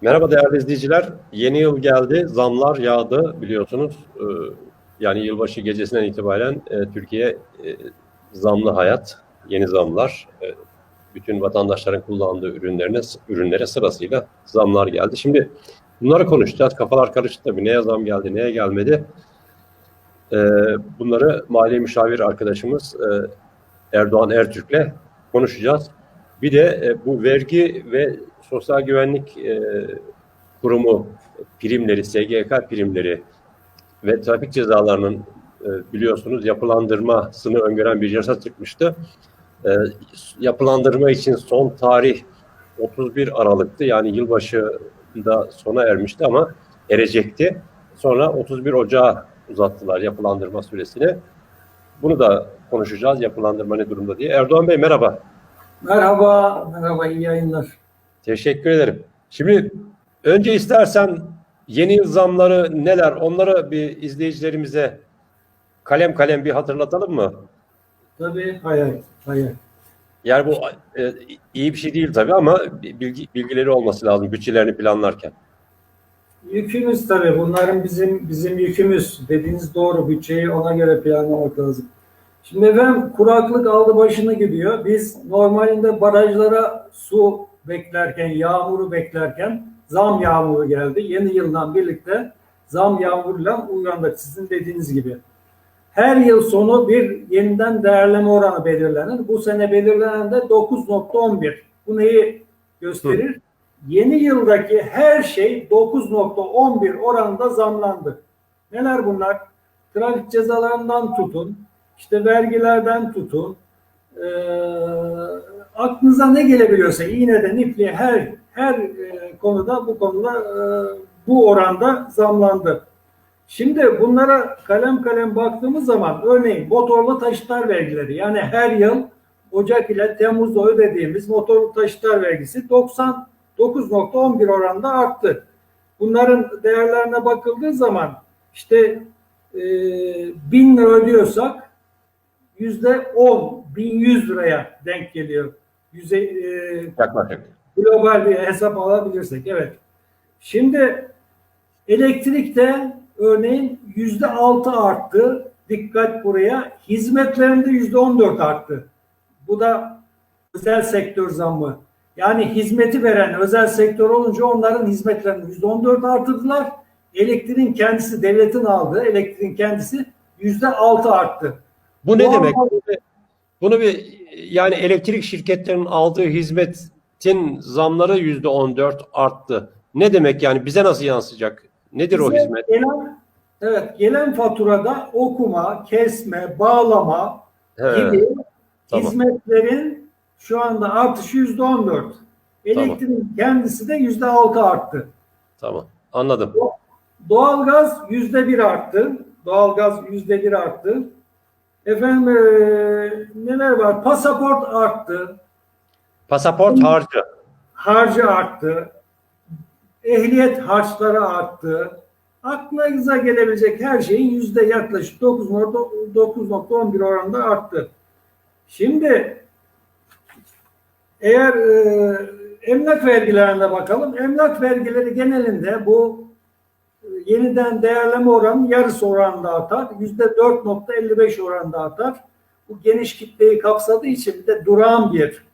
Merhaba değerli izleyiciler. Yeni yıl geldi, zamlar yağdı biliyorsunuz. Ee, Yani yılbaşı gecesinden itibaren e, Türkiye e, zamlı hayat, yeni zamlar, e, bütün vatandaşların kullandığı ürünlerine ürünlere sırasıyla zamlar geldi. Şimdi bunları konuşacağız. Kafalar karıştı tabii. Neye zam geldi, neye gelmedi? Ee, Bunları mali müşavir arkadaşımız Erdoğan Ertürk'le konuşacağız. Bir de bu vergi ve sosyal güvenlik e, kurumu primleri, SGK primleri ve trafik cezalarının e, biliyorsunuz yapılandırmasını öngören bir yasa çıkmıştı. E, yapılandırma için son tarih 31 Aralık'tı. Yani yılbaşında sona ermişti ama erecekti. Sonra 31 Ocağı uzattılar yapılandırma süresini. Bunu da konuşacağız yapılandırma ne durumda diye. Erdoğan Bey merhaba. Merhaba, merhaba, iyi yayınlar. Teşekkür ederim. Şimdi önce istersen yeni yıl zamları neler onları bir izleyicilerimize kalem kalem bir hatırlatalım mı? Tabii, hayır, hayır. Yani bu e, iyi bir şey değil tabii ama bilgi, bilgileri olması lazım bütçelerini planlarken. Yükümüz tabii, bunların bizim bizim yükümüz. Dediğiniz doğru, bütçeyi ona göre planlamak lazım. Şimdi efendim kuraklık aldı başını gidiyor. Biz normalinde barajlara su beklerken, yağmuru beklerken zam yağmuru geldi. Yeni yıldan birlikte zam yağmuruyla uyandık sizin dediğiniz gibi. Her yıl sonu bir yeniden değerleme oranı belirlenir. Bu sene belirlenen de 9.11. Bu neyi gösterir? Yeni yıldaki her şey 9.11 oranında zamlandı. Neler bunlar? Trafik cezalarından tutun, işte vergilerden tutun, aklınıza ne gelebiliyorsa iğneden ipliğe her her e, konuda bu konuda e, bu oranda zamlandı. Şimdi bunlara kalem kalem baktığımız zaman örneğin motorlu taşıtlar vergileri yani her yıl Ocak ile Temmuz'da ödediğimiz motorlu taşıtlar vergisi 99.11 oranında arttı. Bunların değerlerine bakıldığı zaman işte e, 1000 lira ödüyorsak yüzde 10, 1100 liraya denk geliyor. Yüze, e, Yaklaşık. global bir hesap alabilirsek evet. Şimdi elektrikte örneğin yüzde altı arttı. Dikkat buraya. Hizmetlerinde yüzde on dört arttı. Bu da özel sektör zammı. Yani hizmeti veren özel sektör olunca onların hizmetlerini yüzde on dört artırdılar. Elektriğin kendisi devletin aldığı elektriğin kendisi yüzde altı arttı. Bu ne Bu demek? anlamda- Bunu bir yani elektrik şirketlerinin aldığı hizmetin zamları yüzde on dört arttı. Ne demek yani bize nasıl yansıyacak? Nedir o Bize hizmet? Gelen, evet, gelen faturada okuma, kesme, bağlama He, gibi tamam. hizmetlerin şu anda artışı yüzde on dört. Elektriğin kendisi de yüzde altı arttı. Tamam. Anladım. Doğalgaz yüzde bir arttı. Doğalgaz yüzde bir arttı. Efendim eee, neler var? Pasaport arttı. Pasaport harcı. Harcı arttı. Ehliyet harçları arttı. Aklınıza gelebilecek her şeyin yüzde yaklaşık 9.- 9.11 oranında arttı. Şimdi eğer e, emlak vergilerine bakalım. Emlak vergileri genelinde bu e, yeniden değerleme oranı yarısı oranında artar. Yüzde 4.55 oranında artar. Bu geniş kitleyi kapsadığı için bir de durağan bir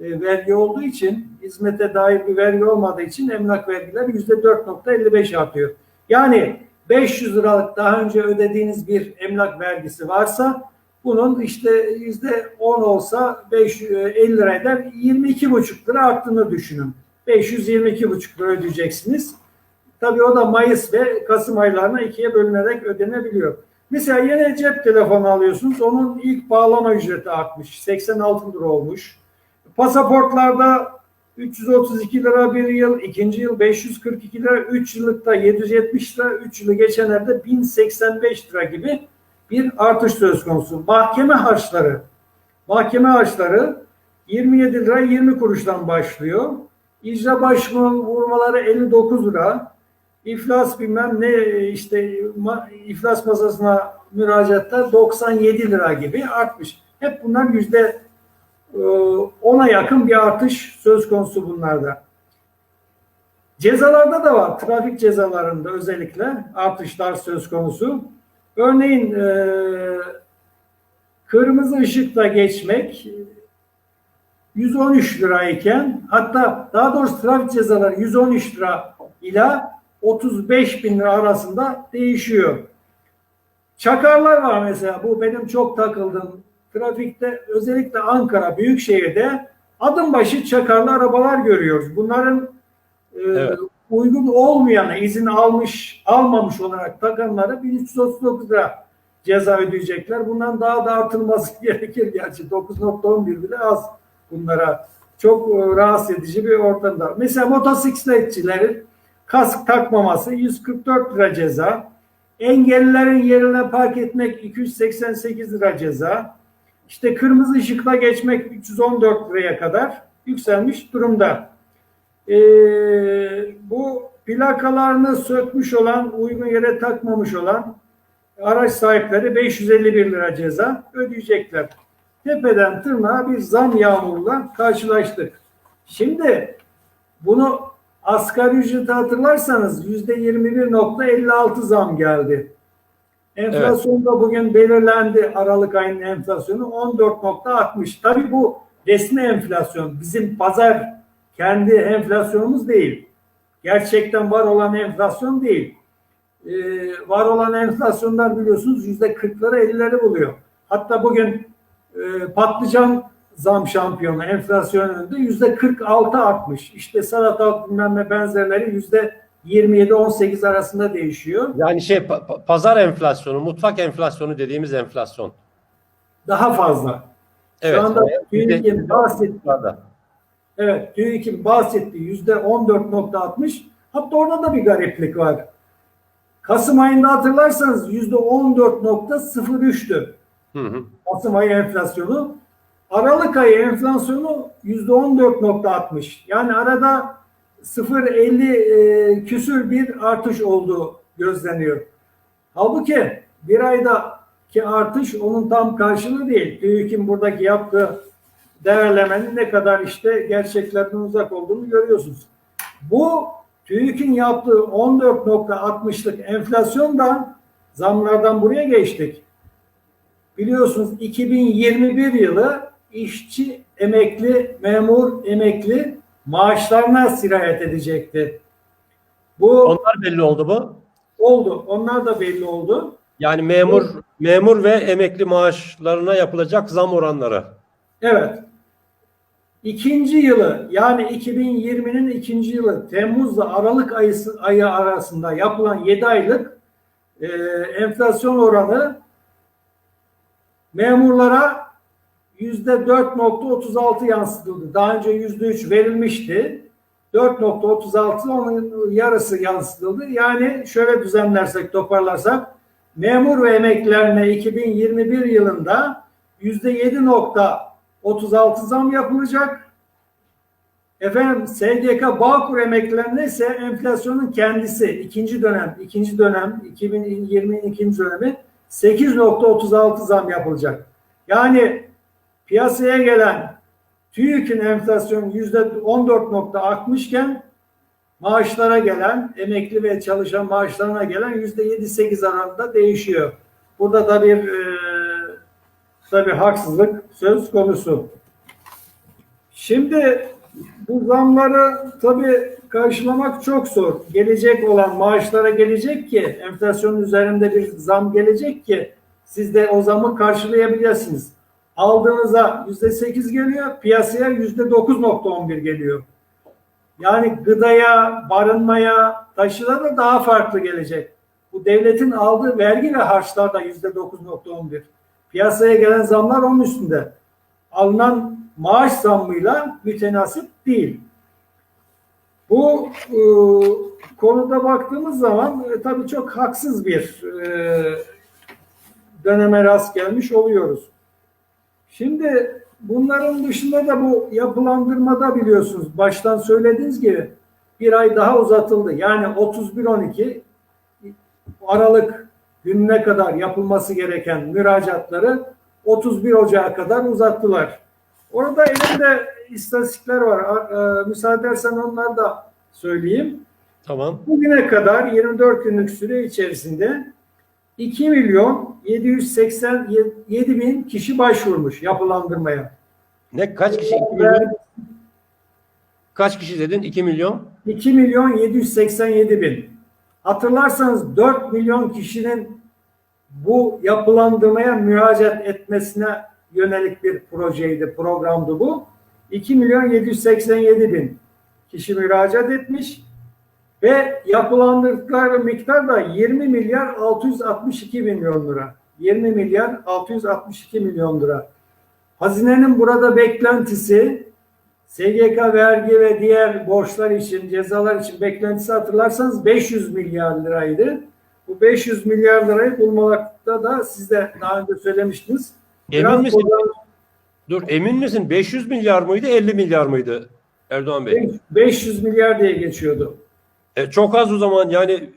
e, vergi olduğu için hizmete dair bir vergi olmadığı için emlak vergileri yüzde 4.55 artıyor. Yani 500 liralık daha önce ödediğiniz bir emlak vergisi varsa bunun işte yüzde 10 olsa 5, 50 lira eder 22,5 lira arttığını düşünün. 522,5 lira ödeyeceksiniz. Tabii o da Mayıs ve Kasım aylarına ikiye bölünerek ödenebiliyor. Mesela yeni cep telefonu alıyorsunuz. Onun ilk bağlama ücreti artmış. 86 lira olmuş. Pasaportlarda 332 lira bir yıl, ikinci yıl 542 lira, 3 yıllıkta 770 lira, 3 yılı geçenlerde 1085 lira gibi bir artış söz konusu. Mahkeme harçları, mahkeme harçları 27 lira 20 kuruştan başlıyor. İcra başvurmaları 59 lira. İflas bilmem ne işte iflas masasına müracaatlar 97 lira gibi artmış. Hep bunlar yüzde e, ona yakın bir artış söz konusu bunlarda. Cezalarda da var. Trafik cezalarında özellikle artışlar söz konusu. Örneğin e, kırmızı ışıkta geçmek 113 lirayken hatta daha doğrusu trafik cezaları 113 lira ila 35 bin lira arasında değişiyor. Çakarlar var mesela bu benim çok takıldığım trafikte özellikle Ankara Büyükşehir'de adım başı çakarlı arabalar görüyoruz. Bunların e, Evet. uygun olmayana izin almış almamış olarak takanlara 1339 lira ceza ödeyecekler. Bundan daha da artırılması gerekir gerçi. 9.11 bile az bunlara. Çok e, rahatsız edici bir ortamda. Mesela motosikletçilerin kask takmaması 144 lira ceza. Engellilerin yerine park etmek 288 lira ceza. İşte kırmızı ışıkla geçmek 314 liraya kadar yükselmiş durumda. Ee, bu plakalarını sökmüş olan, uygun yere takmamış olan araç sahipleri 551 lira ceza ödeyecekler. Tepeden tırnağa bir zam yağmuruyla karşılaştık. Şimdi bunu asgari ücreti hatırlarsanız yüzde 21.56 zam geldi. Enflasyon da bugün belirlendi. Aralık ayının enflasyonu 14.60. Tabii bu resmi enflasyon. Bizim pazar kendi enflasyonumuz değil. Gerçekten var olan enflasyon değil. Ee, var olan enflasyonlar biliyorsunuz yüzde 40'ları 50'leri buluyor. Hatta bugün e, patlıcan zam şampiyonu enflasyon önünde yüzde 46 artmış. İşte salatalık bilmem ne benzerleri yüzde 27-18 arasında değişiyor. Yani şey pa- pa- pazar enflasyonu, mutfak enflasyonu dediğimiz enflasyon. Daha fazla. Evet. Şu anda TÜİK'in bahsettiği, evet, TÜİK'in bahsettiği yüzde 14.60 hatta orada da bir gariplik var. Kasım ayında hatırlarsanız yüzde 14.03'tü. Hı hı. Kasım ayı enflasyonu. Aralık ayı enflasyonu yüzde 14.60. Yani arada 0.50 e, küsür bir artış olduğu gözleniyor. Halbuki bir aydaki artış onun tam karşılığı değil. TÜİK'in buradaki yaptığı değerlemenin ne kadar işte gerçeklerden uzak olduğunu görüyorsunuz. Bu TÜİK'in yaptığı 14.60'lık enflasyondan zamlardan buraya geçtik. Biliyorsunuz 2021 yılı işçi, emekli, memur, emekli maaşlarına sirayet edecekti. Bu Onlar belli oldu mu? oldu. Onlar da belli oldu. Yani memur memur ve emekli maaşlarına yapılacak zam oranları. Evet. İkinci yılı yani 2020'nin ikinci yılı Temmuz'la Aralık ayı, ayı arasında yapılan 7 aylık e, enflasyon oranı memurlara 4.36 yansıtıldı. Daha önce yüzde 3 verilmişti. 4.36 onun yarısı yansıtıldı. Yani şöyle düzenlersek, toparlarsak memur ve emeklilerine 2021 yılında yüzde 7.36 zam yapılacak. Efendim SGK Bağkur emeklilerine ise enflasyonun kendisi ikinci dönem, ikinci dönem 2020'nin ikinci dönemi 8.36 zam yapılacak. Yani piyasaya gelen TÜİK'in enflasyonu %14.60 iken maaşlara gelen, emekli ve çalışan maaşlarına gelen %7-8 arasında değişiyor. Burada da bir e, tabii haksızlık söz konusu. Şimdi bu zamları tabii karşılamak çok zor. Gelecek olan maaşlara gelecek ki enflasyonun üzerinde bir zam gelecek ki siz de o zamı karşılayabilirsiniz. Aldığınıza yüzde sekiz geliyor, piyasaya yüzde 9.11 geliyor. Yani gıdaya, barınmaya, taşıda da daha farklı gelecek. Bu devletin aldığı vergi ve harçlar da yüzde 9.11. Piyasaya gelen zamlar onun üstünde. Alınan maaş zammıyla mütenasip değil. Bu e, konuda baktığımız zaman e, tabii çok haksız bir e, döneme rast gelmiş oluyoruz. Şimdi bunların dışında da bu yapılandırmada biliyorsunuz baştan söylediğiniz gibi bir ay daha uzatıldı. Yani 31-12 Aralık gününe kadar yapılması gereken müracaatları 31 Ocağı kadar uzattılar. Orada elimde istatistikler var. E, müsaade edersen onları da söyleyeyim. Tamam. Bugüne kadar 24 günlük süre içerisinde 2 milyon 787 bin kişi başvurmuş yapılandırmaya. Ne kaç kişi? 2 milyon, kaç kişi dedin? 2 milyon. 2 milyon 787 bin. Hatırlarsanız 4 milyon kişinin bu yapılandırmaya müracaat etmesine yönelik bir projeydi, programdı bu. 2 milyon 787 bin kişi müracaat etmiş ve yapılandırdıkları miktar da 20 milyar 662 milyon lira. 20 milyar 662 milyon lira. Hazinenin burada beklentisi SGK vergi ve diğer borçlar için, cezalar için beklentisi hatırlarsanız 500 milyar liraydı. Bu 500 milyar lirayı bulmakta da siz de daha önce söylemiştiniz. Emin Biraz misin? program- Dur emin misin? 500 milyar mıydı 50 milyar mıydı Erdoğan Bey? 500 milyar diye geçiyordu. E, çok az o zaman yani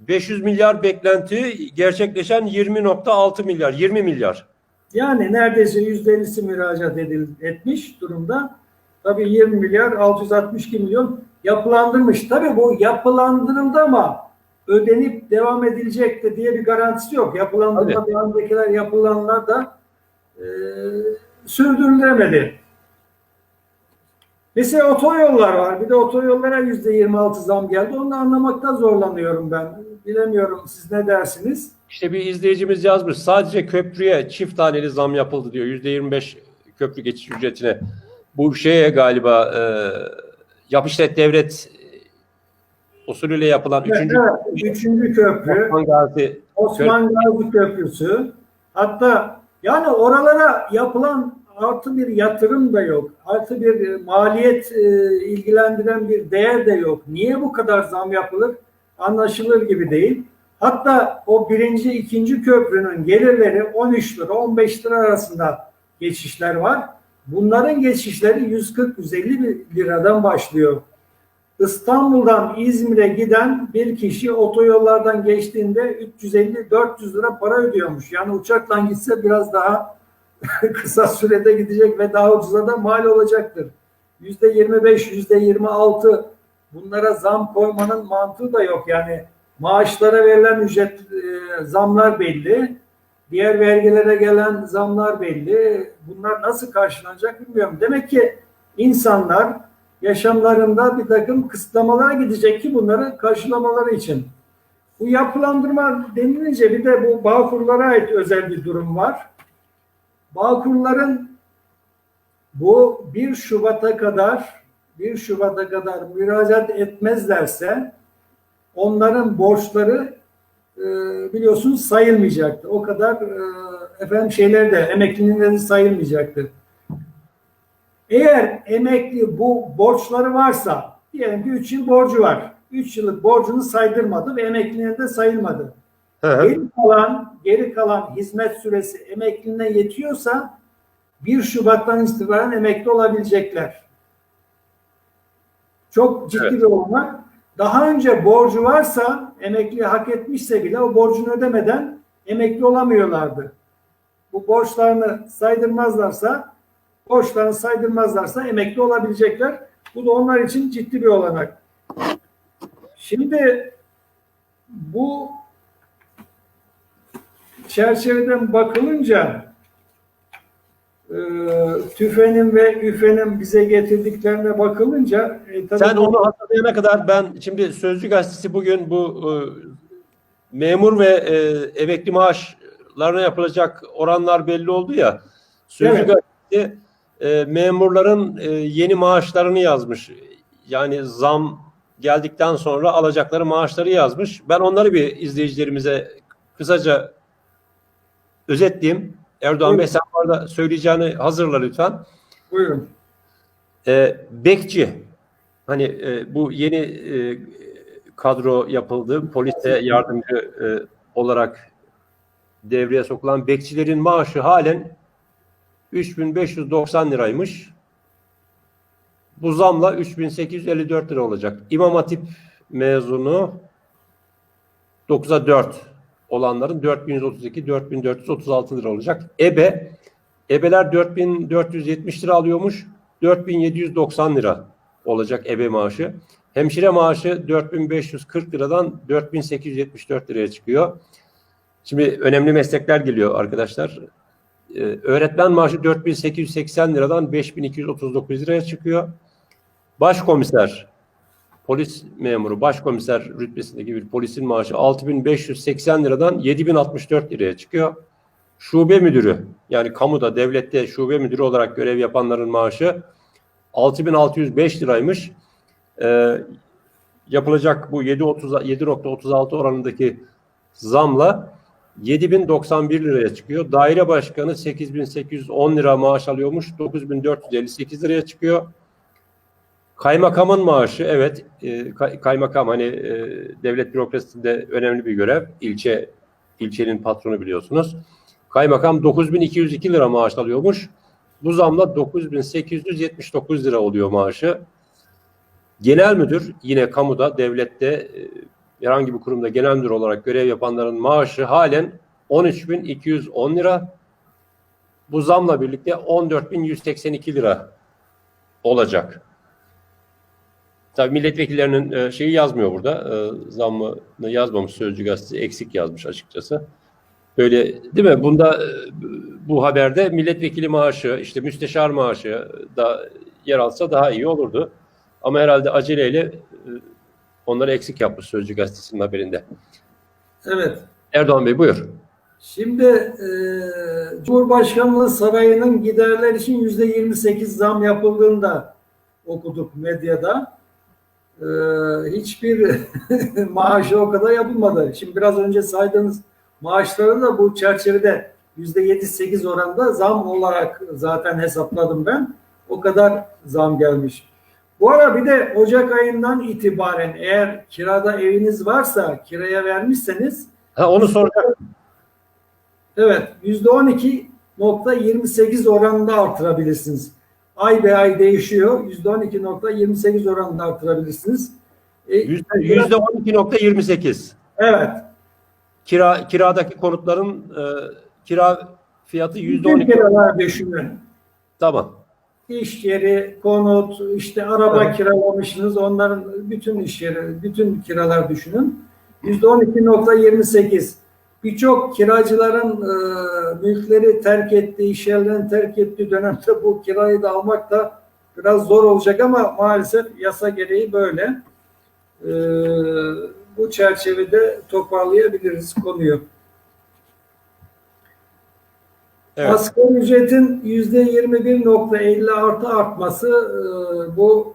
500 milyar beklenti gerçekleşen 20.6 milyar 20 milyar. Yani neredeyse %50'si müracaat edil, etmiş durumda. Tabii 20 milyar 662 milyon yapılandırmış. Tabii bu yapılandırıldı ama ödenip devam edilecekti diye bir garantisi yok. Yapılandırma Tabii. devandakiler yapılanlar da e, sürdürülemedi. Mesela otoyollar var. Bir de otoyollara yüzde 26 zam geldi. Onu anlamakta zorlanıyorum ben. Bilemiyorum siz ne dersiniz? İşte bir izleyicimiz yazmış sadece köprüye çift taneli zam yapıldı diyor %25 köprü geçiş ücretine. Bu şeye galiba e, yap işlet devlet usulüyle yapılan üçüncü Evet, üçüncü köprü. Osman Gazi Osman Gazi Köprüsü. Hatta yani oralara yapılan artı bir yatırım da yok. Artı bir e, maliyet e, ilgilendiren bir değer de yok. Niye bu kadar zam yapılır? Anlaşılır gibi değil. Hatta o birinci, ikinci köprünün gelirleri 13 lira, 15 lira arasında geçişler var. Bunların geçişleri 140-150 liradan başlıyor. İstanbul'dan İzmir'e giden bir kişi otoyollardan geçtiğinde 350-400 lira para ödüyormuş. Yani uçakla gitse biraz daha kısa sürede gidecek ve daha ucuza da mal olacaktır. %25, %26 bunlara zam koymanın mantığı da yok. Yani maaşlara verilen ücret e, zamlar belli. Diğer vergilere gelen zamlar belli. Bunlar nasıl karşılanacak bilmiyorum. Demek ki insanlar yaşamlarında bir takım kısıtlamalara gidecek ki bunları karşılamaları için. Bu yapılandırma denilince bir de bu Bağkurlara ait özel bir durum var. Bağkurların bu 1 Şubat'a kadar 1 Şubat'a kadar müracaat etmezlerse onların borçları e, biliyorsunuz sayılmayacaktı. O kadar e, efendim şeyler de emekliliğinde sayılmayacaktı. Eğer emekli bu borçları varsa diyelim ki 3 yıl borcu var. 3 yıllık borcunu saydırmadı ve emekliliğine de sayılmadı. Hı. Geri kalan, geri kalan hizmet süresi emekliliğine yetiyorsa 1 Şubat'tan itibaren emekli olabilecekler. Çok ciddi Evet. bir olmak. Daha önce borcu varsa emekli hak etmişse bile o borcunu ödemeden emekli olamıyorlardı. Bu borçlarını saydırmazlarsa borçlarını saydırmazlarsa emekli olabilecekler. Bu da onlar için ciddi bir olanak. Şimdi bu çerçeveden bakılınca e, TÜFE'nin ve ÜFE'nin bize getirdiklerine bakılınca e, tabii Sen bu- onu hatırlayana kadar ben şimdi Sözcü Gazetesi bugün bu e, memur ve e, emekli maaşlarına yapılacak oranlar belli oldu ya. Sözcü Evet. Gazetesi e, memurların e, yeni maaşlarını yazmış. Yani zam geldikten sonra alacakları maaşları yazmış. Ben onları bir izleyicilerimize kısaca özetleyeyim. Erdoğan Buyurun. Bey sen bu arada söyleyeceğini hazırla lütfen. buyurun. E, bekçi hani e, bu yeni e, kadro yapıldı. Polise yardımcı e, olarak devreye sokulan bekçilerin maaşı halen 3590 liraymış. Bu zamla 3854 lira olacak. İmam Hatip mezunu 9'a 4 olanların 4132 4436 lira olacak. EBE Ebeler 4470 lira alıyormuş. 4790 lira olacak ebe maaşı. Hemşire maaşı 4540 liradan 4874 liraya çıkıyor. Şimdi önemli meslekler geliyor arkadaşlar. Ee, öğretmen maaşı 4880 liradan 5239 liraya çıkıyor. Başkomiser, polis memuru, başkomiser rütbesindeki bir polisin maaşı 6580 liradan 7064 liraya çıkıyor. Şube müdürü, yani kamuda, devlette şube müdürü olarak görev yapanların maaşı 6605 liraymış. Ee, yapılacak bu 7.30 7.36 oranındaki zamla 7091 liraya çıkıyor. Daire başkanı 8810 lira maaş alıyormuş. 9458 liraya çıkıyor. Kaymakamın maaşı evet e, kay- kaymakam hani e, devlet bürokrasisinde önemli bir görev. İlçe ilçenin patronu biliyorsunuz. Kaymakam 9202 lira maaş alıyormuş. Bu zamla 9879 lira oluyor maaşı. Genel müdür yine kamuda, devlette e, herhangi bir kurumda genel müdür olarak görev yapanların maaşı halen 13.210 lira. Bu zamla birlikte 14.182 lira olacak. Tabii milletvekillerinin e, şeyi yazmıyor burada. E, zammını yazmamış Sözcü Gazetesi eksik yazmış açıkçası. Böyle değil mi? Bunda e, bu haberde milletvekili maaşı, işte müsteşar maaşı da yer alsa daha iyi olurdu. Ama herhalde aceleyle onları eksik yapmış Sözcü Gazetesi'nin haberinde. Evet. Erdoğan Bey buyur. Şimdi e, Cumhurbaşkanlığı Sarayı'nın giderler için yüzde 28 zam yapıldığını da okuduk medyada. E, hiçbir maaşı o kadar yapılmadı. Şimdi biraz önce saydığınız maaşları da bu çerçevede yüzde 7-8 oranında zam olarak zaten hesapladım ben. O kadar zam gelmiş. Bu ara bir de Ocak ayından itibaren eğer kirada eviniz varsa kiraya vermişseniz Ha onu soracak. Evet, yüzde 12.28 oranında artırabilirsiniz. Ay be ay değişiyor. Yüzde 12.28 oranında artırabilirsiniz. E, Yüzde yüzde 12.28. evet, Kira kiradaki konutların e, kira fiyatı yüzde bütün 12. kiralar düşünün. Tamam. İş yeri, konut, işte araba Evet. kiralamışsınız. Onların bütün iş yeri, bütün kiralar düşünün. Yüzde 12.28. Birçok kiracıların e, mülkleri terk ettiği, iş yerlerini terk ettiği dönemde bu kirayı da almak da biraz zor olacak ama maalesef yasa gereği böyle. E, bu çerçevede toparlayabiliriz konuyu. Evet. Asgari ücretin yüzde 21.50 artı artması e, bu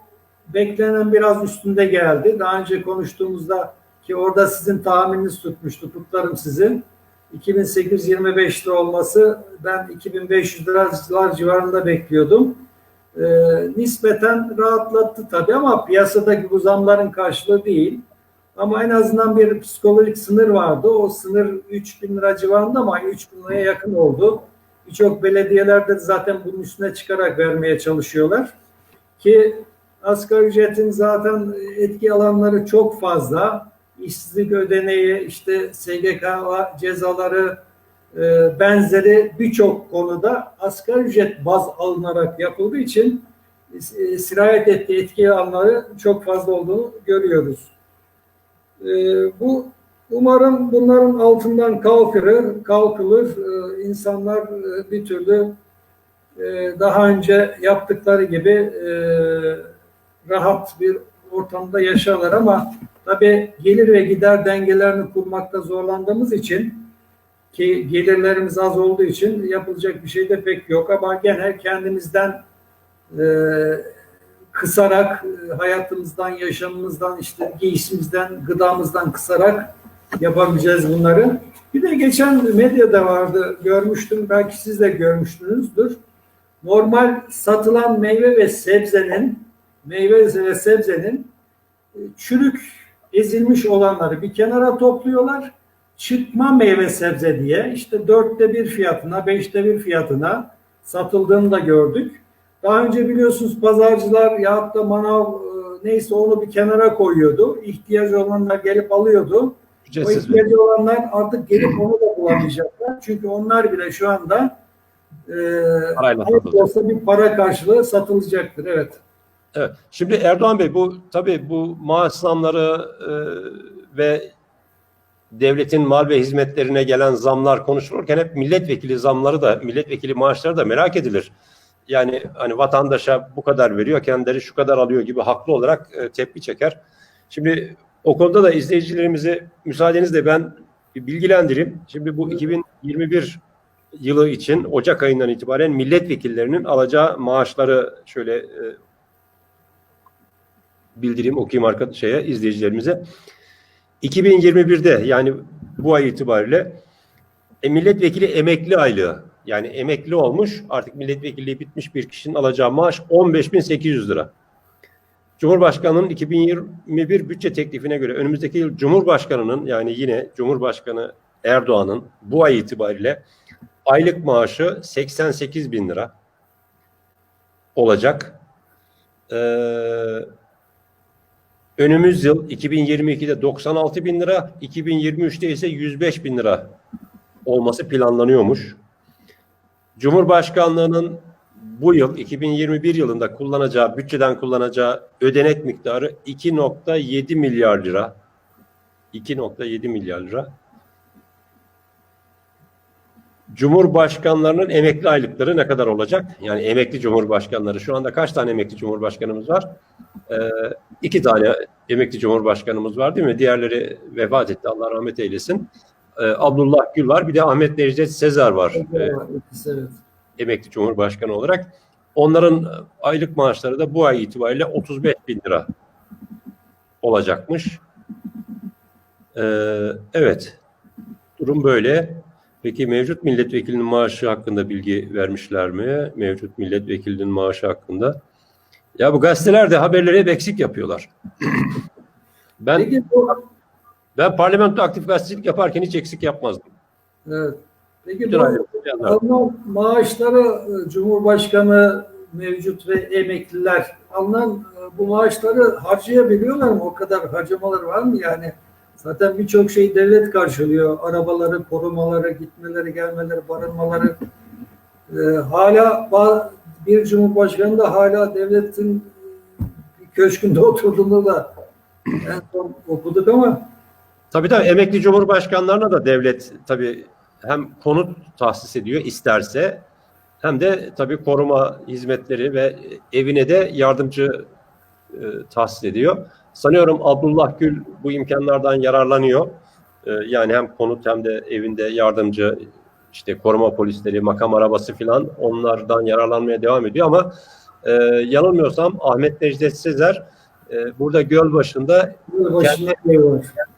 beklenen biraz üstünde geldi. Daha önce konuştuğumuzda ki orada sizin tahmininiz tutmuştu. Tutlarım sizin. 2825 lira olması ben 2500 liralar civarında bekliyordum. E, nispeten rahatlattı tabii ama piyasadaki bu zamların karşılığı değil. Ama en azından bir psikolojik sınır vardı. O sınır 3000 lira civarında ama 3000 liraya yakın oldu. Birçok belediyelerde zaten bunun üstüne çıkarak vermeye çalışıyorlar. Ki asgari ücretin zaten etki alanları çok fazla. İşsizlik ödeneği, işte SGK cezaları, e, benzeri birçok konuda asgari ücret baz alınarak yapıldığı için e, sirayet ettiği etki alanları çok fazla olduğunu görüyoruz. E, bu Umarım bunların altından kalkılır, kalkılır. Ee, insanlar e, bir türlü e, daha önce yaptıkları gibi e, rahat bir ortamda yaşarlar ama tabii gelir ve gider dengelerini kurmakta zorlandığımız için ki gelirlerimiz az olduğu için yapılacak bir şey de pek yok ama gene kendimizden e, kısarak e, hayatımızdan, yaşamımızdan, işte giysimizden, gıdamızdan kısarak yapabileceğiz bunları. Bir de geçen medyada vardı, görmüştüm, belki siz de görmüşsünüzdür. Normal satılan meyve ve sebzenin, meyve ve sebzenin e, çürük, ezilmiş olanları bir kenara topluyorlar. Çıkma meyve sebze diye işte dörtte bir fiyatına, beşte bir fiyatına satıldığını da gördük. Daha önce biliyorsunuz pazarcılar ya da manav e, neyse onu bir kenara koyuyordu. İhtiyacı olanlar gelip alıyordu. O Ücretsiz mi? ihtiyacı olanlar artık gelip onu da bulamayacaklar. Çünkü onlar bile şu anda e, Parayla olsa bir para karşılığı satılacaktır. Evet. Evet. Şimdi Erdoğan Bey bu tabii bu maaş zamları e, ve devletin mal ve hizmetlerine gelen zamlar konuşulurken hep milletvekili zamları da milletvekili maaşları da merak edilir. Yani hani vatandaşa bu kadar veriyor, kendileri şu kadar alıyor gibi haklı olarak e, tepki çeker. Şimdi o konuda da izleyicilerimizi müsaadenizle ben bilgilendireyim. Şimdi bu 2021 yılı için Ocak ayından itibaren milletvekillerinin alacağı maaşları şöyle e, bildireyim okuyayım arka şeye izleyicilerimize. 2021'de yani bu ay itibariyle e, milletvekili emekli aylığı yani emekli olmuş artık milletvekilliği bitmiş bir kişinin alacağı maaş 15.800 lira. Cumhurbaşkanının 2021 bütçe teklifine göre önümüzdeki yıl Cumhurbaşkanının yani yine Cumhurbaşkanı Erdoğan'ın bu ay itibariyle aylık maaşı 88 bin lira olacak. Ee, önümüz yıl 2022'de 96 bin lira, 2023'te ise 105 bin lira olması planlanıyormuş. Cumhurbaşkanlığının bu yıl 2021 yılında kullanacağı, bütçeden kullanacağı ödenek miktarı 2.7 milyar lira. 2.7 milyar lira. Cumhurbaşkanlarının emekli aylıkları ne kadar olacak? Yani emekli cumhurbaşkanları. Şu anda kaç tane emekli cumhurbaşkanımız var? Ee, iki tane emekli cumhurbaşkanımız var değil mi? Diğerleri vefat etti. Allah rahmet eylesin. Ee, Abdullah Gül var. Bir de Ahmet Necdet Sezer var. Ee, Evet. emekli cumhurbaşkanı olarak. Onların aylık maaşları da bu ay itibariyle 35 bin lira olacakmış. Ee, evet, durum böyle. Peki mevcut milletvekilinin maaşı hakkında bilgi vermişler mi? Mevcut milletvekilinin maaşı hakkında. Ya bu gazeteler de haberleri hep eksik yapıyorlar. ben Peki bu, ben parlamento aktif gazetecilik yaparken hiç eksik yapmazdım. evet. Peki Bütün bu maaşları e, Cumhurbaşkanı mevcut ve emekliler alınan e, bu maaşları harcayabiliyorlar mı? O kadar harcamaları var mı? Yani zaten birçok şey devlet karşılıyor. Arabaları, korumaları, gitmeleri, gelmeleri, barınmaları. E, hala bir cumhurbaşkanı da hala devletin köşkünde oturduğunu da en son okuduk ama Tabii tabii emekli cumhurbaşkanlarına da devlet tabii hem konut tahsis ediyor isterse hem de tabii koruma hizmetleri ve evine de yardımcı e, tahsis ediyor. Sanıyorum Abdullah Gül bu imkanlardan yararlanıyor. E, yani hem konut hem de evinde yardımcı işte koruma polisleri, makam arabası filan onlardan yararlanmaya devam ediyor ama e, yanılmıyorsam Ahmet Necdet Sezer e, burada göl başında ne var?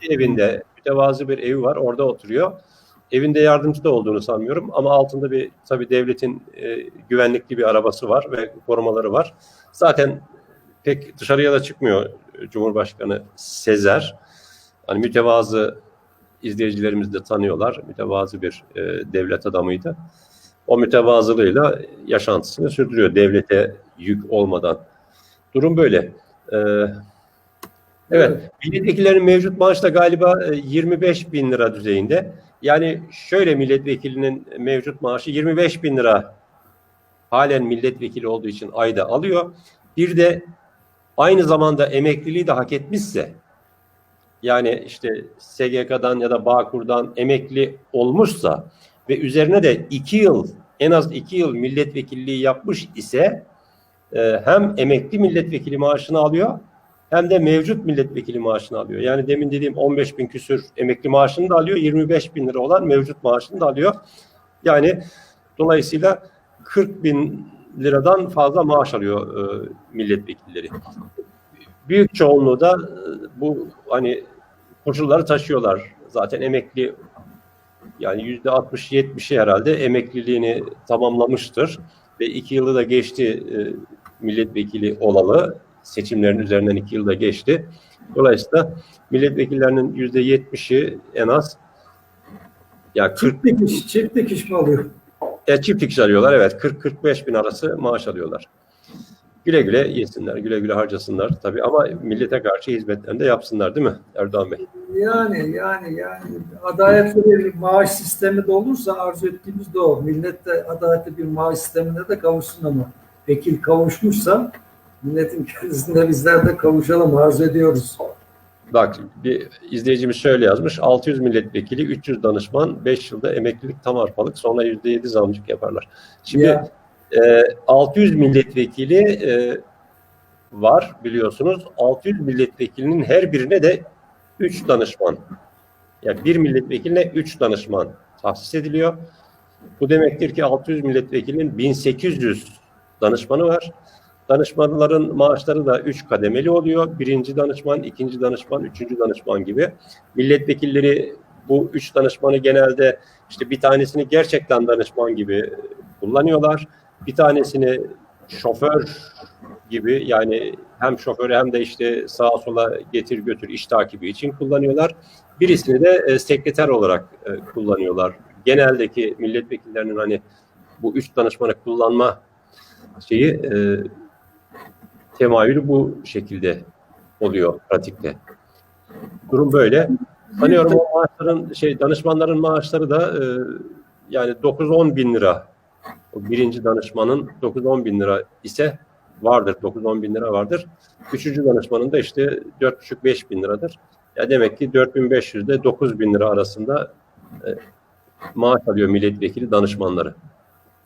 evinde mütevazı bir evi var. Orada oturuyor. Evinde yardımcı da olduğunu sanmıyorum ama altında bir tabii devletin e, güvenlikli bir arabası var ve korumaları var. Zaten pek dışarıya da çıkmıyor Cumhurbaşkanı Sezer. Hani mütevazı izleyicilerimiz de tanıyorlar. Mütevazı bir e, devlet adamıydı. O mütevazılığıyla yaşantısını sürdürüyor devlete yük olmadan. Durum böyle. Ee, Evet, milletvekillerinin mevcut maaşı da galiba e, 25 bin lira düzeyinde. Yani şöyle milletvekilinin mevcut maaşı 25 bin lira halen milletvekili olduğu için ayda alıyor. Bir de aynı zamanda emekliliği de hak etmişse yani işte SGK'dan ya da Bağkur'dan emekli olmuşsa ve üzerine de iki yıl en az iki yıl milletvekilliği yapmış ise e, hem emekli milletvekili maaşını alıyor hem de mevcut milletvekili maaşını alıyor. Yani demin dediğim 15 bin küsür emekli maaşını da alıyor. 25 bin lira olan mevcut maaşını da alıyor. Yani dolayısıyla 40 bin liradan fazla maaş alıyor e, milletvekilleri. Büyük çoğunluğu da e, bu hani koşulları taşıyorlar. Zaten emekli yani yüzde 60-70'i herhalde emekliliğini tamamlamıştır. Ve iki yılı da geçti e, milletvekili olalı seçimlerin üzerinden iki yılda geçti. Dolayısıyla milletvekillerinin yüzde yetmişi en az ya 40 Çiftlik iş, çiftlik iş mi alıyor? Ya çift dikiş alıyorlar evet 40-45 bin arası maaş alıyorlar. Güle güle yesinler, güle güle harcasınlar tabii ama millete karşı hizmetlerini de yapsınlar değil mi Erdoğan Bey? Yani yani yani adaletli bir maaş sistemi de olursa arzu ettiğimiz de o. Millet de adaletli bir maaş sistemine de kavuşsun ama vekil kavuşmuşsa Milletin kendisinde bizler de kavuşalım arzu ediyoruz. Bak bir izleyicimiz şöyle yazmış. 600 milletvekili, 300 danışman, 5 yılda emeklilik tam arpalık sonra %7 zamcık yaparlar. Şimdi Ya. e, 600 milletvekili e, var biliyorsunuz. 600 milletvekilinin her birine de 3 danışman. Yani bir milletvekiline 3 danışman tahsis ediliyor. Bu demektir ki 600 milletvekilinin 1800 danışmanı var. Danışmanların maaşları da 3 kademeli oluyor. Birinci danışman, ikinci danışman, üçüncü danışman gibi. Milletvekilleri bu üç danışmanı genelde işte bir tanesini gerçekten danışman gibi kullanıyorlar. Bir tanesini şoför gibi yani hem şoförü hem de işte sağa sola getir götür iş takibi için kullanıyorlar. Birisini de e, sekreter olarak e, kullanıyorlar. Geneldeki milletvekillerinin hani bu üç danışmanı kullanma şeyi e, temayülü bu şekilde oluyor pratikte. Durum böyle. Sanıyorum o maaşların şey danışmanların maaşları da e, yani 9-10 bin lira. O birinci danışmanın 9-10 bin lira ise vardır. 9-10 bin lira vardır. Üçüncü danışmanın da işte 4,5-5 bin liradır. Ya demek ki 4500 ile 9 bin lira arasında e, maaş alıyor milletvekili danışmanları.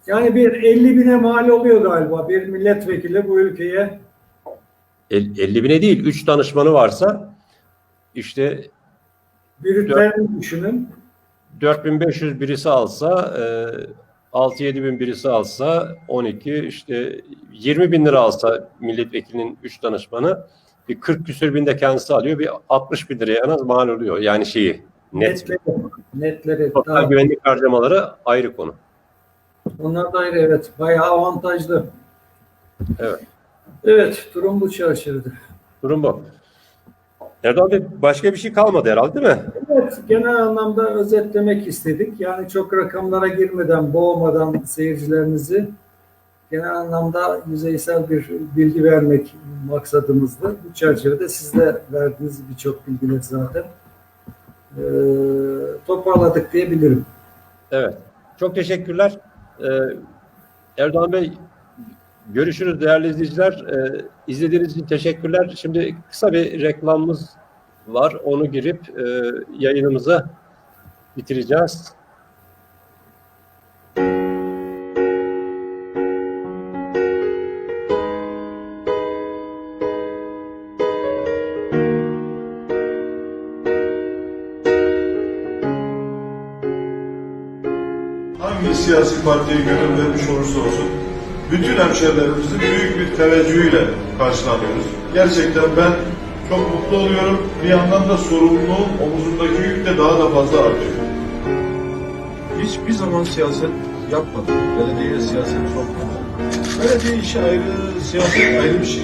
Yani bir 50 bine mal oluyor galiba bir milletvekili bu ülkeye. El- 50 bine değil, 3 danışmanı varsa işte Bürütlerini düşünün. 4500 birisi alsa, e, 6-7 bin birisi alsa 12 işte 20 bin lira alsa milletvekilinin 3 danışmanı bir 40 küsür bin de kendisi alıyor. Bir 60 bin liraya en az mal oluyor. Yani şeyi net. Netleri. Netleri. Sosyal Tamam. güvenlik harcamaları ayrı konu. Onlar da ayrı evet. Bayağı avantajlı. Evet. Evet. Durum bu çerçevede. Durum bu. Erdoğan Bey başka bir şey kalmadı herhalde değil mi? Evet, genel anlamda özetlemek istedik. Yani çok rakamlara girmeden, boğmadan seyircilerimizi genel anlamda yüzeysel bir bilgi vermek maksadımızdı. Bu çerçevede siz de verdiğiniz birçok bilgiler zaten ee, toparladık diyebilirim. Evet. Çok teşekkürler. Ee, Erdoğan Bey görüşürüz değerli izleyiciler. Ee, izlediğiniz için teşekkürler. Şimdi kısa bir reklamımız var. Onu girip e, yayınımızı bitireceğiz. hangi siyasi partiye gönül vermiş olursa olsun bütün hemşerilerimizi büyük bir teveccühüyle karşılanıyoruz. Gerçekten ben çok mutlu oluyorum. Bir yandan da sorumluluğum omuzumdaki yük de daha da fazla artıyor. Hiçbir zaman siyaset yapmadım. Belediyeye siyaset sokmadım. Belediye işi ayrı, siyaset ayrı bir şey.